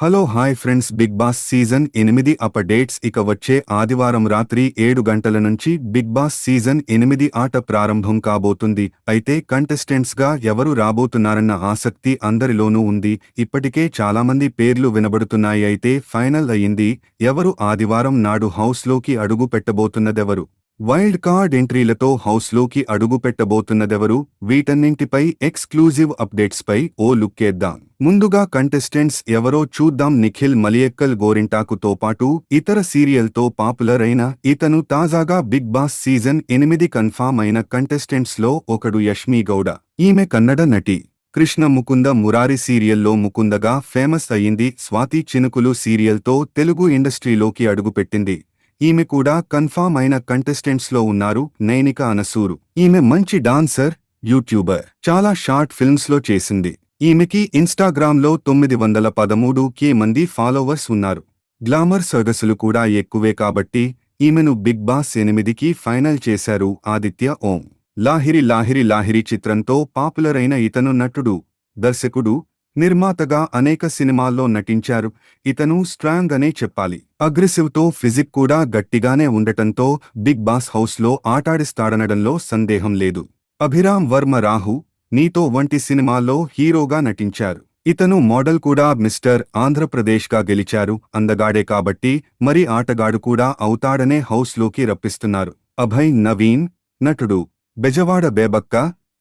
Hello hi friends. Big boss season ఎనిమిది updates ఇక వచ్చే ఆదివారం రాత్రి ఏడు గంటల నుంచి బిగ్ బాస్ సీజన్ ఎనిమిది ఆట ప్రారంభం కాబోతుంది. అయితే కంటెస్టెంట్స్గా ఎవరు రాబోతున్నారన్న ఆసక్తి అందరిలోనూ ఉంది. ఇప్పటికే చాలామంది పేర్లు వినబడుతున్నాయి. అయితే ఫైనల్ అయింది ఎవరు? ఆదివారం నాడు హౌస్లోకి అడుగు పెట్టబోతున్నదెవరు? వైల్డ్ కార్డ్ ఎంట్రీలతో హౌస్లోకి అడుగు పెట్టబోతున్నదెవరు? వీటన్నింటిపై ఎక్స్క్లూజివ్ అప్డేట్స్పై ఓ లుక్కేద్దాం ముందుగా కంటెస్టెంట్స్ ఎవరో చూద్దాం. నిఖిల్ మలియక్కల్ గోరింటాకుతో పాటు ఇతర సీరియల్తో పాపులర్ అయిన ఇతను తాజాగా బిగ్ బాస్ సీజన్ ఎనిమిది కన్ఫామ్ అయిన కంటెస్టెంట్స్లో ఒకడు యష్మీ గౌడ. ఈమె కన్నడ నటి. కృష్ణ ముకుంద మురారి సీరియల్లో ముకుందగా ఫేమస్ అయింది స్వాతి చినుకులు సీరియల్తో తెలుగు ఇండస్ట్రీలోకి అడుగుపెట్టింది. ఈమె కూడా కన్ఫామ్ అయిన కంటెస్టెంట్స్లో ఉన్నారు నైనిక అనసూరు. ఈమె మంచి డాన్సర్ యూట్యూబర్ చాలా షార్ట్ ఫిల్మ్స్లో చేసింది. ఈమెకి ఇన్స్టాగ్రామ్లో తొమ్మిది వందల పదమూడు కే మంది ఫాలోవర్స్ ఉన్నారు. గ్లామర్ సొగసులు కూడా ఎక్కువే కాబట్టి ఈమెను బిగ్ బాస్ ఎనిమిదికి ఫైనల్ చేశారు ఆదిత్య ఓం. లాహిరి లాహిరి లాహిరి చిత్రంతో పాపులర్ అయిన ఇతను నటుడు దర్శకుడు నిర్మాతగా అనేక సినిమాల్లో నటించారు. ఇతను స్ట్రాంగ్ అనే చెప్పాలి. అగ్రెసివ్తో ఫిజిక్ కూడా గట్టిగానే ఉండటంతో బిగ్ బాస్ హౌస్లో ఆటాడిస్తాడనడంలో సందేహం లేదు. అభిరామ్ వర్మ రాహు నీతో వంటి సినిమాల్లో హీరోగా నటించారు. ఇతను మోడల్ కూడా మిస్టర్ ఆంధ్రప్రదేశ్గా గెలిచారు. అందగాడే కాబట్టి మరి ఆటగాడు కూడా అవుతాడనే హౌస్లోకి రప్పిస్తున్నారు. అభయ్ నవీన్ నటుడు Bezawada Bebakka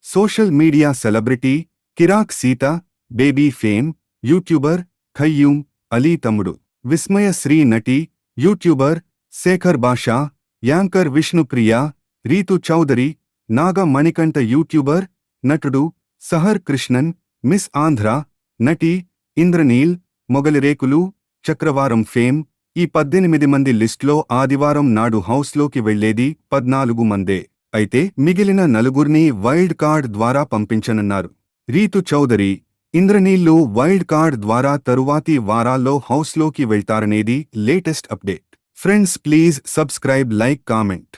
social media celebrity Kirak Seetha Baby fame YouTuber Khayyum Ali తమ్ముడు. విస్మయ శ్రీ నటి YouTuber Shekhar Basha anchor Vishnupriya Rithu Chowdary Naga Manikanta YouTuber నటుడు సహర్ కృష్ణన్ మిస్ ఆంధ్ర నటి ఇంద్రనీల్ మొగలిరేకులు చక్రవారం ఫేమ్ ఈ పద్దెనిమిది మంది లిస్ట్లో ఆదివారం నాడు హౌస్లోకి వెళ్ళేది పద్నాలుగు మందే. అయితే మిగిలిన నలుగురిని వైల్డ్ కార్డ్ ద్వారా పంపించనున్నారు. రీతు చౌదరి ఇంద్రనీళ్ళు వైల్డ్ కార్డ్ ద్వారా తరువాతి వారాల్లో హౌస్లోకి వెళ్తారనేది latest update. Friends please subscribe like comment.